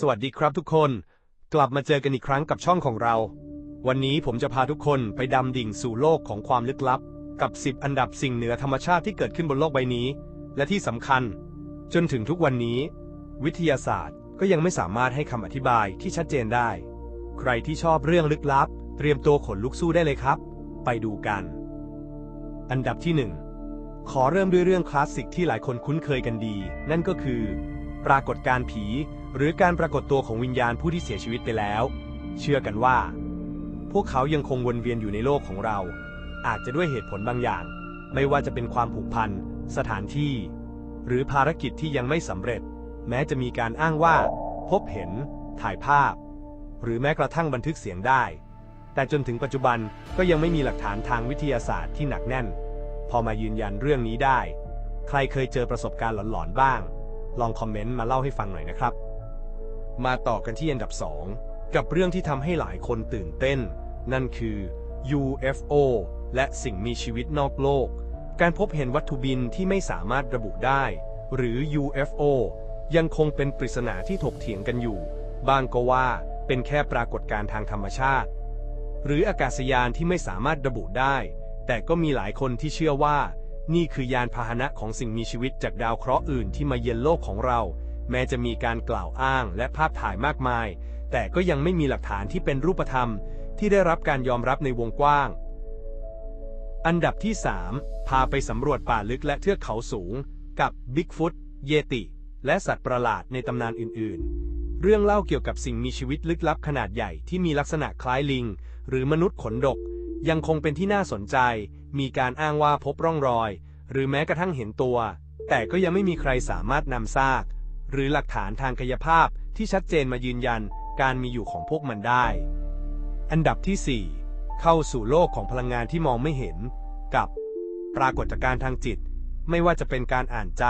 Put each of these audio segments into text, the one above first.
สวัสดีครับทุกคน กลับมาเจอกันอีกครั้งกับช่องของเรา วันนี้ผมจะพาทุกคนไปดำดิ่งสู่โลกของความลึกลับ กับ 10 อันดับสิ่งเหนือธรรมชาติที่เกิดขึ้นบนโลกใบนี้ และที่สำคัญ จนถึงทุกวันนี้ วิทยาศาสตร์ก็ยังไม่สามารถให้คำอธิบายที่ชัดเจนได้ ใครที่ชอบเรื่องลึกลับ เตรียมตัวขนลุกสู้ได้เลยครับ ไปดูกัน อันดับที่หนึ่งขอเริ่มด้วยเรื่องคลาสสิกที่หลายคนคุ้นเคยกันดี นั่นก็คือ ปรากฏการผี หรือการปรากฏตัวของวิญญาณผู้ที่เสียชีวิตไปแล้ว เชื่อกันว่า พวกเขายังคงวนเวียนอยู่ในโลกของเรา อาจจะด้วยเหตุผลบางอย่าง ไม่ว่าจะเป็นความผูกพัน สถานที่ หรือภารกิจที่ยังไม่สำเร็จ แม้จะมีการอ้างว่า พบเห็น ถ่ายภาพ หรือแม้กระทั่งบันทึกเสียงได้ แต่จนถึงปัจจุบันก็ยังไม่มีหลักฐานทางวิทยาศาสตร์ที่หนักแน่น พอมายืนยันเรื่องนี้ได้ ใครเคยเจอประสบการณ์หลอนๆบ้าง ลองคอมเมนต์มาเล่าให้ฟังหน่อยนะครับ มาต่อกันที่อันดับ 2 กับเรื่องที่ทำให้หลายคนตื่นเต้น นั่นคือ UFO และสิ่งมีชีวิตนอกโลก การพบเห็นวัตถุบินที่ไม่สามารถระบุได้ หรือ UFO ยังคงเป็นปริศนาที่ถกเถียงกันอยู่ บางก็ว่าเป็นแค่ปรากฏการณ์ทางธรรมชาติ หรืออากาศยานที่ไม่สามารถระบุได้ แต่ก็มีหลายคนที่เชื่อว่า นี่คือยานพาหนะของสิ่งมีชีวิตจากดาวเคราะห์อื่นที่มาเยือนโลกของเรา แม้จะมีการกล่าวอ้างและภาพถ่ายมากมาย แต่ก็ยังไม่มีหลักฐานที่เป็นรูปธรรม ที่ได้รับการยอมรับในวงกว้าง อันดับที่ 3 พาไปสำรวจป่าลึกและเทือกเขาสูง กับบิ๊กฟุตเยติ และสัตว์ประหลาดในตำนานอื่น ๆ เรื่องเล่าเกี่ยวกับสิ่งมีชีวิตลึกลับขนาดใหญ่ที่มีลักษณะคล้ายลิง หรือมนุษย์ขนดก ยังคงเป็นที่น่าสนใจ มีการอ้างว่าพบร่องรอย หรือแม้กระทั่งเห็นตัว แต่ก็ยังไม่มีใครสามารถนำซาก หรือหลักฐานทางกายภาพที่ชัดเจนมายืนยันการมีอยู่ของพวกมันได้ อันดับที่ 4 เข้าสู่โลกของพลังงานที่มองไม่เห็น กับ ปรากฏการณ์ทางจิต ไม่ว่าจะเป็นการอ่านใจ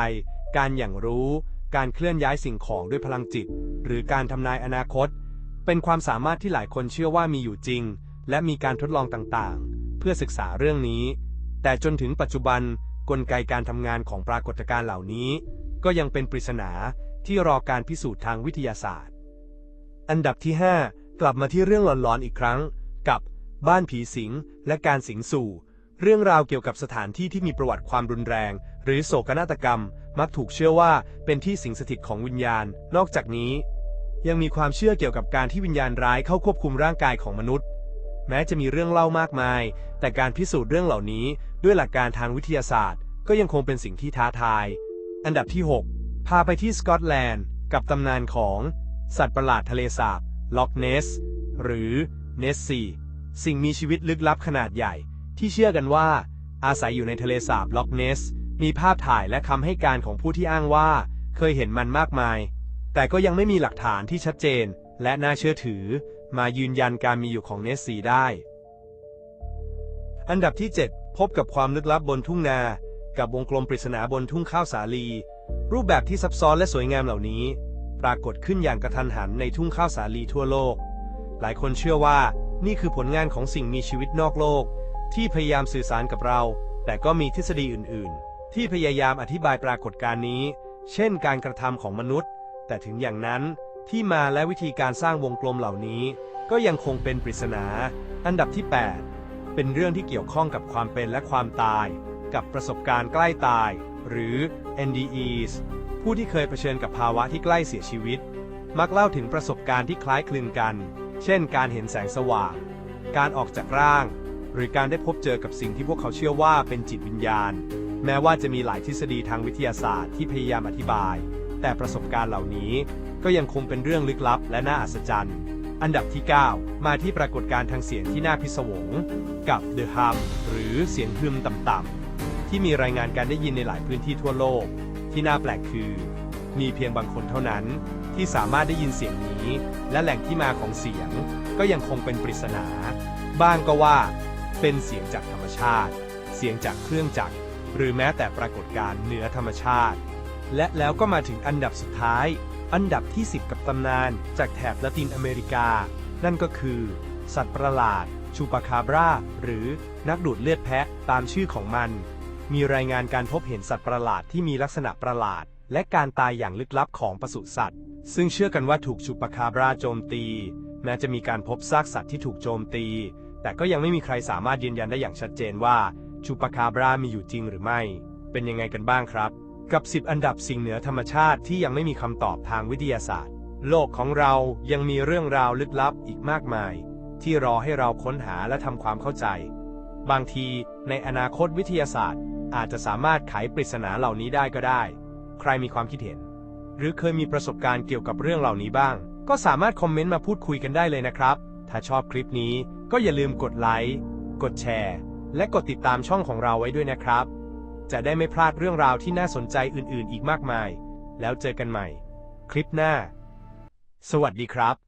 การอย่างรู้ การเคลื่อนย้ายสิ่งของด้วยพลังจิต หรือการทำนายอนาคต เป็นความสามารถที่หลายคนเชื่อว่ามีอยู่จริง และมีการทดลองต่างๆ เพื่อศึกษาเรื่องนี้ แต่จนถึงปัจจุบันกลไกการทำงานของปรากฏการณ์เหล่านี้ ก็ยังเป็นปริศนาที่รอการพิสูจน์ทางวิทยาศาสตร์ อันดับที่ 5 กลับมาที่เรื่องหลอนๆอีกครั้ง กับบ้านผีสิงและการสิงสู่ เรื่องราวเกี่ยวกับสถานที่ที่มีประวัติความรุนแรง หรือโศกนาฏกรรม มักถูกเชื่อว่าเป็นที่สิงสถิตของวิญญาณ นอกจากนี้ ยังมีความเชื่อเกี่ยวกับการที่วิญญาณร้ายเข้าควบคุมร่างกายของมนุษย์ แม้จะมีเรื่องเล่ามากมาย แต่การพิสูจน์เรื่องเหล่านี้ ด้วยหลักการทางวิทยาศาสตร์ ก็ยังคงเป็นสิ่งที่ท้าทาย อันดับที่ 6 พาไปที่สกอตแลนด์ กับตำนานของสัตว์ประหลาดทะเลสาบล็อกเนสหรือเนสซีสิ่งมีชีวิตลึกลับขนาดใหญ่ ที่เชื่อกันว่า อาศัยอยู่ในทะเลสาบล็อกเนส มีภาพถ่ายและคำให้การของผู้ที่อ้างว่า เคยเห็นมันมากมาย แต่ก็ยังไม่มีหลักฐานที่ชัดเจนและน่าเชื่อถือ มายืนยันการมีอยู่ของเนสซีได้ อันดับที่ 7 พบกับความลึกลับบนทุ่งนา กับวงกลมปริศนาบนทุ่งข้าวสาลี รูปแบบที่ซับซ้อนและสวยงามเหล่านี้ ปรากฏขึ้นอย่างกระทันหันในทุ่งข้าวสาลีทั่วโลก หลายคนเชื่อว่านี่คือผลงานของสิ่งมีชีวิตนอกโลก ที่พยายามสื่อสารกับเรา แต่ก็มีทฤษฎีอื่น ๆ ที่พยายามอธิบายปรากฏการณ์นี้ เช่น การกระทำของมนุษย์ แต่ถึงอย่างนั้น ที่มาและวิธีการสร้างวงกลมเหล่านี้ ก็ยังคงเป็นปริศนา อันดับที่ 8 เป็นเรื่องที่เกี่ยวข้องกับความเป็นและความตาย กับประสบการณ์ใกล้ตาย หรือ NDEs ผู้ที่เคยเผชิญกับภาวะที่ใกล้เสียชีวิต มักเล่าถึงประสบการณ์ที่คล้ายคลึงกัน เช่น การเห็นแสงสว่าง การออกจากร่าง หรือการได้พบเจอกับสิ่งที่พวกเขาเชื่อว่าเป็นจิตวิญญาณ แม้ว่าจะมีหลายทฤษฎีทางวิทยาศาสตร์ที่พยายามอธิบาย แต่ประสบการณ์เหล่านี้ก็ยังคงเป็นเรื่องลึกลับและน่าอัศจรรย์ อันดับที่ 9 มาที่ปรากฏการณ์ทางเสียงที่น่าพิศวง กับ The Hum หรือเสียงฮึมต่ำๆที่มีรายงานการได้ยินในหลายพื้นที่ทั่วโลก ที่น่าแปลกคือ มีเพียงบางคนเท่านั้น ที่สามารถได้ยินเสียงนี้ และแหล่งที่มาของเสียง ก็ยังคงเป็นปริศนา บ้างก็ว่า เป็นเสียงจากธรรมชาติ เสียงจากเครื่องจักรหรือแม้แต่ปรากฏการณ์เหนือธรรมชาติ และแล้วก็มาถึงอันดับสุดท้าย อันดับที่ 10 กับตำนาน จากแถบละตินอเมริกา นั่นก็คือ สัตว์ประหลาด ชูปาคาบรา หรือนักดูดเลือดแพะตามชื่อของมัน มีรายงานการพบเห็นสัตว์ประหลาดที่มีลักษณะประหลาด และการตายอย่างลึกลับของปศุสัตว์ ซึ่งเชื่อกันว่าถูกชูปคาบราโจมตี แม้จะมีการพบซากสัตว์ที่ถูกโจมตี แต่ก็ยังไม่มีใครสามารถยืนยันได้อย่างชัดเจนว่าชูปคาบรามีอยู่จริงหรือไม่ เป็นยังไงกันบ้างครับ กับ 10 อันดับสิ่งเหนือธรรมชาติที่ยังไม่มีคำตอบทางวิทยาศาสตร์ โลกของเรายังมีเรื่องราวลึกลับอีกมากมาย ที่รอให้เราค้นหาและทำความเข้าใจ บางทีในอนาคตวิทยาศาสตร์ อาจจะสามารถไขปริศนาเหล่านี้ได้ก็ได้ ใครมีความคิดเห็น หรือเคยมีประสบการณ์เกี่ยวกับเรื่องเหล่านี้บ้าง ก็สามารถคอมเมนต์มาพูดคุยกันได้เลยนะครับ ถ้าชอบคลิปนี้ก็อย่าลืมกดไลค์ กดแชร์ และกดติดตามช่องของเราไว้ด้วยนะครับ จะได้ไม่พลาดเรื่องราวที่น่าสนใจอื่นๆ อีกมากมาย แล้วเจอกันใหม่ คลิปหน้า สวัสดีครับ